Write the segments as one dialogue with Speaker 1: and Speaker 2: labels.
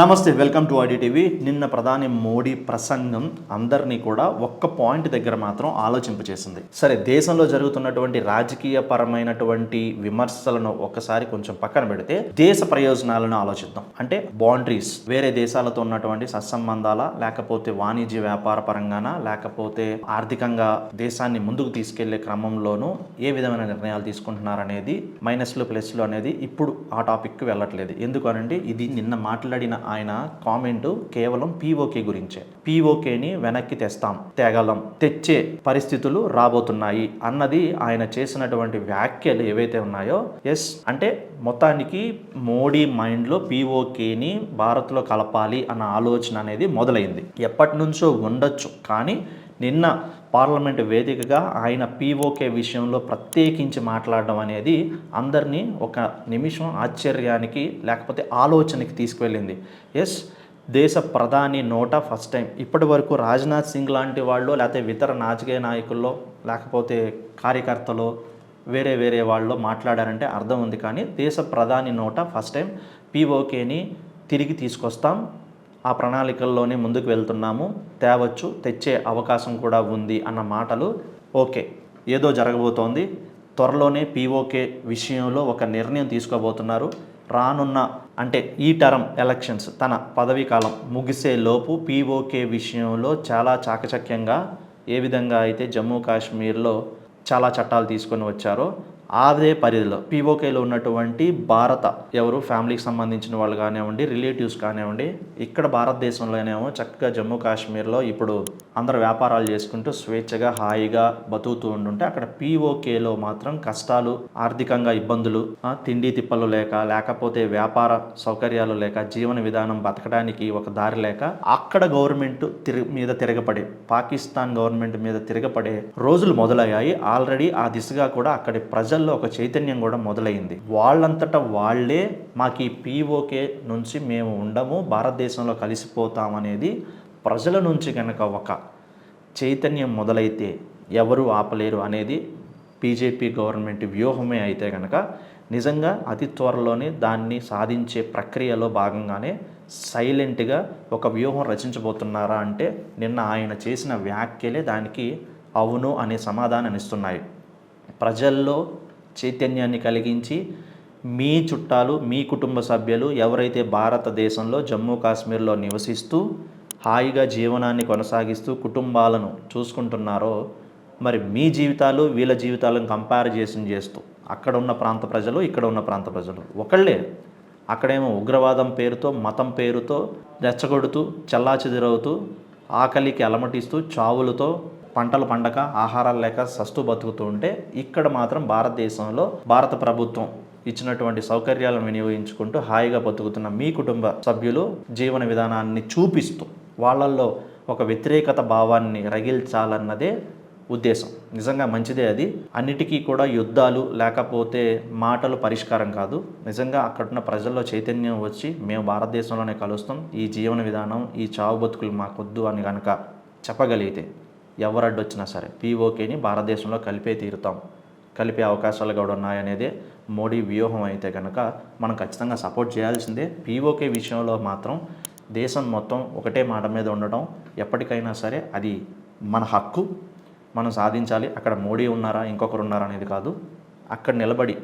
Speaker 1: నమస్తే welcome to ID TV నిన్న ప్రధాని మోడీ ప్రసంగం అందరినీ కూడా ఒక్క పాయింట్ దగ్గర మాత్రం ఆలోచింపచేసింది. సరే దేశంలో జరుగుతున్నటువంటి రాజకీయ పరమైనటువంటి విమర్శలను ఒక్కసారి కొంచెం పక్కన పెడితే దేశ ప్రయోజనాలను ఆలోచిద్దాం. అంటే బౌండరీస్ వేరే దేశాలతో ఉన్నటువంటి సత్సంబంధాల లేకపోతే వాణిజ్య వ్యాపార పరంగాన లేకపోతే ఆర్థికంగా దేశాన్ని ముందుకు తీసుకెళ్ళే క్రమంలోనూ ఏ విధమైన నిర్ణయాలు తీసుకుంటున్నారనేది మైనస్లు ప్లస్లు అనేది ఇప్పుడు ఆ టాపిక్కి వెళ్ళట్లేదు. ఎందుకనండి ఇది నిన్న మాట్లాడిన ఆయన కామెంట్ కేవలం పీఓకే గురించే. పీఓకేని వెనక్కి తెస్తాం తేగలం తెచ్చే పరిస్థితులు రాబోతున్నాయి అన్నది ఆయన చేసినటువంటి వ్యాఖ్యలు ఏవైతే ఉన్నాయో ఎస్ అంటే మొత్తానికి మోడీ మైండ్లో పీఓకేని భారత్లో కలపాలి అన్న ఆలోచన అనేది మొదలైంది. ఎప్పటి నుంచో ఉండొచ్చు కానీ నిన్న పార్లమెంట్ వేదికగా ఆయన పీఓకే విషయంలో ప్రత్యేకించి మాట్లాడడం అనేది అందరినీ ఒక నిమిషం ఆశ్చర్యానికి లేకపోతే ఆలోచనకి తీసుకువెళ్ళింది. ఎస్ దేశ ప్రధాని నోట ఫస్ట్ టైం ఇప్పటి వరకు రాజ్నాథ్ సింగ్ లాంటి వాళ్ళు లేకపోతే ఇతర రాజకీయ నాయకుల్లో లేకపోతే కార్యకర్తలు వేరే వేరే వాళ్ళు మాట్లాడారంటే అర్థం ఉంది. కానీ దేశ ప్రధాని నోట ఫస్ట్ టైం పీఓకేని తిరిగి తీసుకొస్తాం. ఆ ప్రణాళికల్లోనే ముందుకు వెళ్తున్నాము. తేవచ్చు తెచ్చే అవకాశం కూడా ఉంది అన్న మాటలు ఓకే ఏదో జరగబోతోంది. త్వరలోనే పీఓకే విషయంలో ఒక నిర్ణయం తీసుకోబోతున్నారు. రానున్న అంటే ఈ టర్మ్ ఎలక్షన్స్ తన పదవీ కాలం ముగిసే లోపు పీఓకే విషయంలో చాలా చాకచక్యంగా ఏ విధంగా అయితే జమ్మూ కాశ్మీర్లో చాలా చట్టాలు తీసుకొని వచ్చారో అదే పరిధిలో పీఓకేలో ఉన్నటువంటి భారత ఎవరు ఫ్యామిలీకి సంబంధించిన వాళ్ళు కానివ్వండి రిలేటివ్స్ కానివ్వండి ఇక్కడ భారతదేశంలోనేమో చక్కగా జమ్మూ కాశ్మీర్లో ఇప్పుడు అందరు వ్యాపారాలు చేసుకుంటూ స్వేచ్ఛగా హాయిగా బతుకుతూ ఉండుంటే అక్కడ పీఓకేలో మాత్రం కష్టాలు ఆర్థికంగా ఇబ్బందులు తిండి తిప్పలు లేక లేకపోతే వ్యాపార సౌకర్యాలు లేక జీవన విధానం బతకడానికి ఒక దారి లేక అక్కడ గవర్నమెంట్ తిరి మీద తిరగపడే పాకిస్తాన్ గవర్నమెంట్ మీద తిరగపడే రోజులు మొదలయ్యాయి. ఆల్రెడీ ఆ దిశగా కూడా అక్కడి ప్రజల్లో ఒక చైతన్యం కూడా మొదలైంది. వాళ్ళంతటా వాళ్ళే మాకు ఈ పీఓకే నుంచి మేము ఉండము భారతదేశంలో కలిసిపోతామనేది ప్రజల నుంచి కనుక ఒక చైతన్యం మొదలైతే ఎవరు ఆపలేరు అనేది బీజేపీ గవర్నమెంట్ వ్యూహమే అయితే కనుక నిజంగా అతి త్వరలోనే దాన్ని సాధించే ప్రక్రియలో భాగంగానే సైలెంట్గా ఒక వ్యూహం రచించబోతున్నారా అంటే నిన్న ఆయన చేసిన వ్యాఖ్యలే దానికి అవును అనే సమాధానం ఇస్తున్నాయి. ప్రజల్లో చైతన్యాన్ని కలిగించి మీ చుట్టాలు మీ కుటుంబ సభ్యులు ఎవరైతే భారతదేశంలో జమ్మూ కాశ్మీర్లో నివసిస్తూ హాయిగా జీవనాన్ని కొనసాగిస్తూ కుటుంబాలను చూసుకుంటున్నారో మరి మీ జీవితాలు వీళ్ళ జీవితాలను కంపారిజేషన్ చేస్తూ అక్కడ ఉన్న ప్రాంత ప్రజలు ఇక్కడ ఉన్న ప్రాంత ప్రజలు ఒకళ్ళే. అక్కడేమో ఉగ్రవాదం పేరుతో మతం పేరుతో రెచ్చగొడుతూ చెల్లాచెదురవుతూ ఆకలికి అలమటిస్తూ చావులతో పంటలు పండక ఆహారాలు లేక సస్తు బతుకుతూ ఉంటే ఇక్కడ మాత్రం భారతదేశంలో భారత ప్రభుత్వం ఇచ్చినటువంటి సౌకర్యాలను వినియోగించుకుంటూ హాయిగా బతుకుతున్న మీ కుటుంబ సభ్యులు జీవన విధానాన్ని చూపిస్తూ వాళ్ళల్లో ఒక వ్యతిరేకత భావాన్ని రగిల్చాలన్నదే ఉద్దేశం. నిజంగా మంచిదే అది. అన్నిటికీ కూడా యుద్ధాలు లేకపోతే మాటలు పరిష్కారం కాదు. నిజంగా అక్కడున్న ప్రజల్లో చైతన్యం వచ్చి మేము భారతదేశంలోనే కలుస్తాం. ఈ జీవన విధానం ఈ చావు బతుకులు మాకొద్దు అని కనుక చెప్పగలిగితే ఎవరు అడ్డొచ్చినా సరే పీఓకేని భారతదేశంలో కలిపే తీరుతాం. కలిపే అవకాశాలు కూడా ఉన్నాయనేదే మోడీ వ్యూహం అయితే కనుక మనం ఖచ్చితంగా సపోర్ట్ చేయాల్సిందే. పీఓకే విషయంలో మాత్రం దేశం మొత్తం ఒకటే మాట మీద ఉండడం ఎప్పటికైనా సరే అది మన హక్కు. మనం సాధించాలి. అక్కడ మోడీ ఉన్నారా ఇంకొకరు ఉన్నారా అనేది కాదు. అక్కడ నిలబడి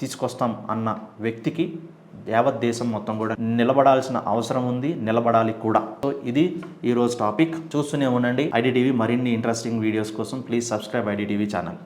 Speaker 1: తీసుకొస్తాం అన్న వ్యక్తికి యావత్ దేశం మొత్తం కూడా నిలబడాల్సిన అవసరం ఉంది నిలబడాలి కూడా. సో ఇది ఈరోజు టాపిక్. చూస్తూనే ఉండండి. ఐడిటీవీ మరిన్ని ఇంట్రెస్టింగ్ వీడియోస్ కోసం ప్లీజ్ సబ్స్క్రైబ్ ఐడిటీవీ ఛానల్.